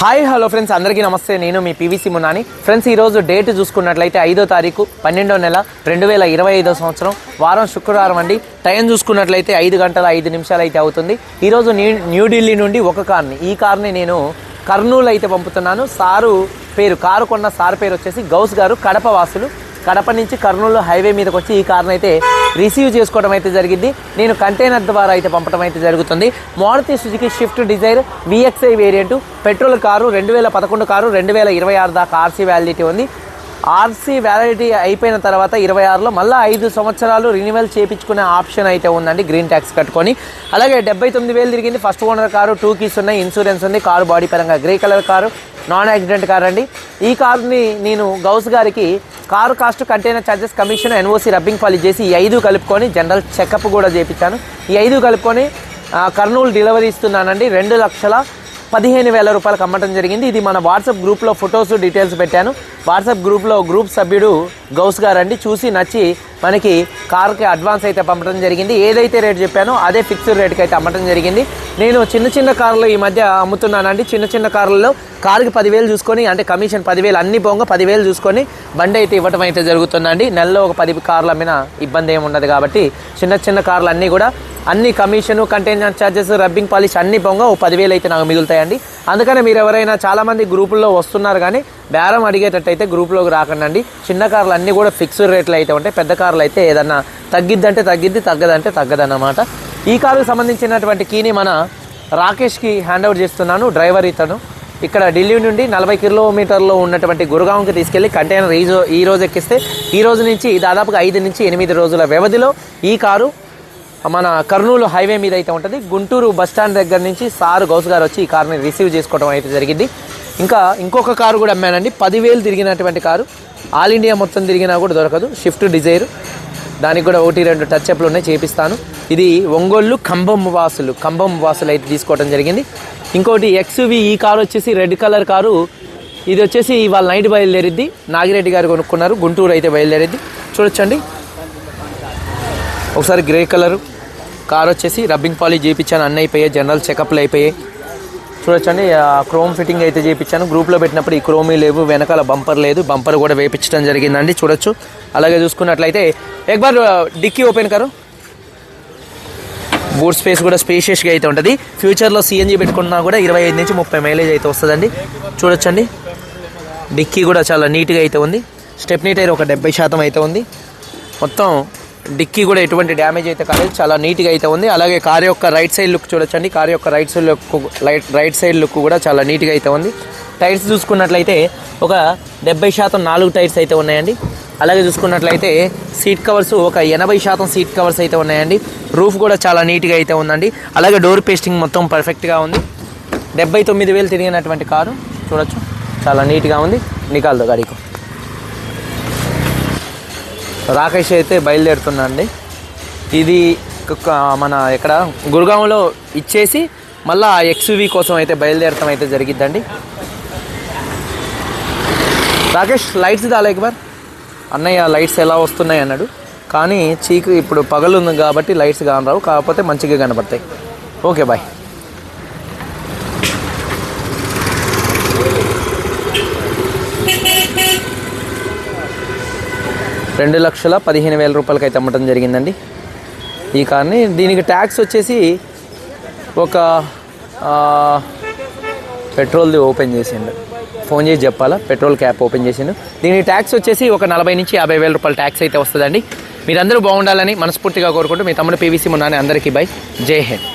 Hi hello friends. అందరికీ నమస్తే. నేను మీ పీవీసీ మునాని ఫ్రెండ్స్ ఈరోజు డేట్ చూసుకున్నట్లయితే ఐదో తారీఖు పన్నెండో నెల రెండు వేల ఇరవై ఐదో సంవత్సరం. వారం శుక్రవారం అండి. టైం చూసుకున్నట్లయితే ఐదు గంటల ఐదు నిమిషాలు అయితే అవుతుంది. ఈరోజు న్యూ న్యూఢిల్లీ నుండి ఒక కార్ని. ఈ కార్ని నేను కర్నూలు అయితే పంపుతున్నాను. సారు పేరు కారు కొన్న సార్ పేరు వచ్చేసి గౌస్ గారు కడప వాసులు. కడప నుంచి కర్నూలు హైవే మీదకి వచ్చి ఈ కార్ని అయితే రిసీవ్ చేసుకోవడం అయితే జరిగింది. నేను కంటైనర్ ద్వారా అయితే పంపడం అయితే జరుగుతుంది. Maruti Suzuki Swift Dzire VXI variant petrol car రెండు వేల పదకొండు కారు రెండు వేల ఇరవై ఆరు దాకా ఆర్సీ వ్యాలిడిటీ ఉంది. ఆర్సీ వ్యాలిడిటీ అయిపోయిన తర్వాత ఇరవై ఆరులో మళ్ళీ ఐదు సంవత్సరాలు రినివల్ చేయించుకునే ఆప్షన్ అయితే ఉందండి. గ్రీన్ ట్యాక్స్ కట్టుకొని. అలాగే డెబ్బై తొమ్మిది వేలు తిరిగింది. First owner car two keys ఉన్నాయి ఇన్సూరెన్స్ ఉంది కారు బాడీ పరంగా. Grey colour car non accident car అండి. ఈ కారుని నేను గౌస్ గారికి car cost container charges commission NOC rubbing polish చేసి ఈ ఐదు కలుపుకొని జనరల్ చెకప్ కూడా చేయించాను ఈ ఐదు కలుపుకొని కర్నూలు డెలివరీ ఇస్తున్నానండి. రెండు లక్షల పదిహేను వేల రూపాయలకు అమ్మటం జరిగింది. ఇది మన వాట్సాప్ గ్రూప్లో ఫొటోస్ డీటెయిల్స్ పెట్టాను. వాట్సాప్ గ్రూప్లో గ్రూప్ సభ్యుడు గౌస్ గారు అండి చూసి నచ్చి మనకి కార్కి అడ్వాన్స్ అయితే పంపడం జరిగింది. ఏదైతే రేట్ చెప్పానో అదే ఫిక్స్డ్ రేట్కి అయితే అమ్మటం జరిగింది. నేను చిన్న చిన్న కార్లు ఈ మధ్య అమ్ముతున్నానండి. చిన్న చిన్న కార్లలో కారుకి పదివేలు చూసుకొని అంటే కమిషన్ పదివేలు అన్ని పోగా పదివేలు చూసుకొని బండి అయితే ఇవ్వటం అయితే జరుగుతుందండి. నెలలో ఒక పది కార్లు అమ్మిన ఇబ్బంది ఏమున్నది కాబట్టి చిన్న చిన్న కార్లు అన్నీ కూడా అన్ని commission container charges rubbing polish అన్ని పోగా ఓ పదివేలు అయితే నాకు మిగులుతాయండి. అందుకనే మీరు ఎవరైనా చాలామంది గ్రూపుల్లో వస్తున్నారు కానీ బేరం అడిగేటట్టయితే గ్రూప్లోకి రాకండి చిన్న కార్లు అన్నీ కూడా ఫిక్స్డ్ రేట్లు అయితే ఉంటాయి. పెద్ద కార్లు అయితే ఏదన్నా తగ్గిద్దంటే తగ్గిద్ది తగ్గదంటే తగ్గదన్నమాట. ఈ కారుకు సంబంధించినటువంటి కీని మన రాకేష్కి హ్యాండ్ ఓవర్ చేస్తున్నాను. డ్రైవర్ ఇతను. ఇక్కడ ఢిల్లీ నుండి నలభై కిలోమీటర్లో ఉన్నటువంటి గురుగాంకి తీసుకెళ్ళి కంటైనర్ ఈ రోజు ఈ రోజు ఎక్కిస్తే ఈ రోజు నుంచి దాదాపుగా ఐదు నుంచి ఎనిమిది రోజుల వ్యవధిలో ఈ కారు మన కర్నూలు హైవే మీద అయితే ఉంటుంది. గుంటూరు బస్ స్టాండ్ దగ్గర నుంచి సారు గౌస్ గారు వచ్చి ఈ కార్ని రిసీవ్ చేసుకోవడం అయితే జరిగింది. ఇంకా ఇంకొక కారు కూడా అమ్మానండి. పదివేలు తిరిగినటువంటి కారు. ఆల్ ఇండియా మొత్తం తిరిగినా కూడా దొరకదు. షిఫ్ట్ డిజైర్ దానికి కూడా ఒకటి రెండు టచ్ అప్లు ఉన్నాయి. చేపిస్తాను. ఇది ఒంగోళ్ళు కంబం వాసులు. కంబం వాసులు అయితే తీసుకోవడం జరిగింది. ఇంకోటి ఎక్స్వి ఈ కారు వచ్చేసి రెడ్ కలర్ కారు. ఇది వచ్చేసి ఇవాళ నైట్ బయలుదేరిద్ది. నాగిరెడ్డి గారు కొనుక్కున్నారు. గుంటూరు అయితే బయలుదేరిద్ది. చూడొచ్చండి. ఒకసారి గ్రే కలర్. కార్ వచ్చేసి రబ్బింగ్ పాలీ చేయించాను. అన్నీ అయిపోయాయి. జనరల్ చెకప్లు అయిపోయాయి. చూడొచ్చండి. ఆ క్రోమ్ ఫిట్టింగ్ అయితే చేయించాను గ్రూప్లో పెట్టినప్పుడు ఈ క్రోమీ లేవు వెనకాల బంపర్ లేదు బంపర్ కూడా వేయించడం జరిగిందండి చూడొచ్చు. అలాగే చూసుకున్నట్లయితే ఎక్బార్ డిక్కీ ఓపెన్ కరు. బూట్ స్పేస్ కూడా స్పేషియస్గా అయితే ఉంటుంది. ఫ్యూచర్లో సిఎన్జీ పెట్టుకున్నా కూడా ఇరవై ఐదు నుంచి ముప్పై మైలేజ్ అయితే వస్తుందండి. చూడొచ్చండి. డిక్కీ కూడా చాలా నీట్గా అయితే ఉంది. స్టెప్నీ టైర్ ఒక డెబ్బై శాతం అయితే ఉంది. మొత్తం డిక్కీ కూడా ఎటువంటి డ్యామేజ్ అయితే కాలేదు. చాలా నీట్గా అయితే ఉంది. అలాగే కార్ యొక్క రైట్ సైడ్ లుక్ చూడొచ్చండి. కార్ యొక్క right side look right right side look కూడా చాలా నీట్గా అయితే ఉంది. టైర్స్ చూసుకున్నట్లయితే ఒక డెబ్బై శాతం నాలుగు టైర్స్ అయితే ఉన్నాయండి. అలాగే చూసుకున్నట్లయితే సీట్ కవర్స్ ఒక ఎనభై శాతం సీట్ కవర్స్ అయితే ఉన్నాయండి. రూఫ్ కూడా చాలా నీట్గా అయితే ఉందండి. అలాగే డోర్ పేస్టింగ్ మొత్తం పర్ఫెక్ట్గా ఉంది. డెబ్బై తొమ్మిది వేలు తిరిగినటువంటి కారు చూడొచ్చు. చాలా నీట్గా ఉంది. నికాల్దో గాడికి. రాకేష్ అయితే బయలుదేరుతుందండి ఇది ఒక మన ఇక్కడ గురుగాంలో ఇచ్చేసి మళ్ళీ ఆ ఎక్స్యూవీ కోసం అయితే బయలుదేరటం అయితే జరిగిద్దండి. రాకేష్ లైట్స్ దాలా బార్? అన్నయ్య లైట్స్ ఎలా వస్తున్నాయి అన్నాడు. కానీ చీకు ఇప్పుడు పగలు ఉంది కాబట్టి లైట్స్ కానరావు కాకపోతే మంచిగా కనబడతాయి ఓకే బాయ్. రెండు లక్షల పదిహేను వేల రూపాయలకి అయితే అమ్మటం జరిగిందండి. ఈ కార్ని దీనికి ట్యాక్స్ వచ్చేసి ఒక పెట్రోల్ది ఓపెన్ చేసిండు. ఫోన్ చేసి చెప్పాలా? పెట్రోల్ క్యాప్ ఓపెన్ చేసిండు. దీనికి ట్యాక్స్ వచ్చేసి ఒక నలభై నుంచి యాభై వేల రూపాయల ట్యాక్స్ అయితే వస్తుందండి. మీరందరూ బాగుండాలని మనస్ఫూర్తిగా కోరుకుంటూ మీ తమ్ముడు పీవీసీ మున్నాని అందరికీ బై. జై హింద్.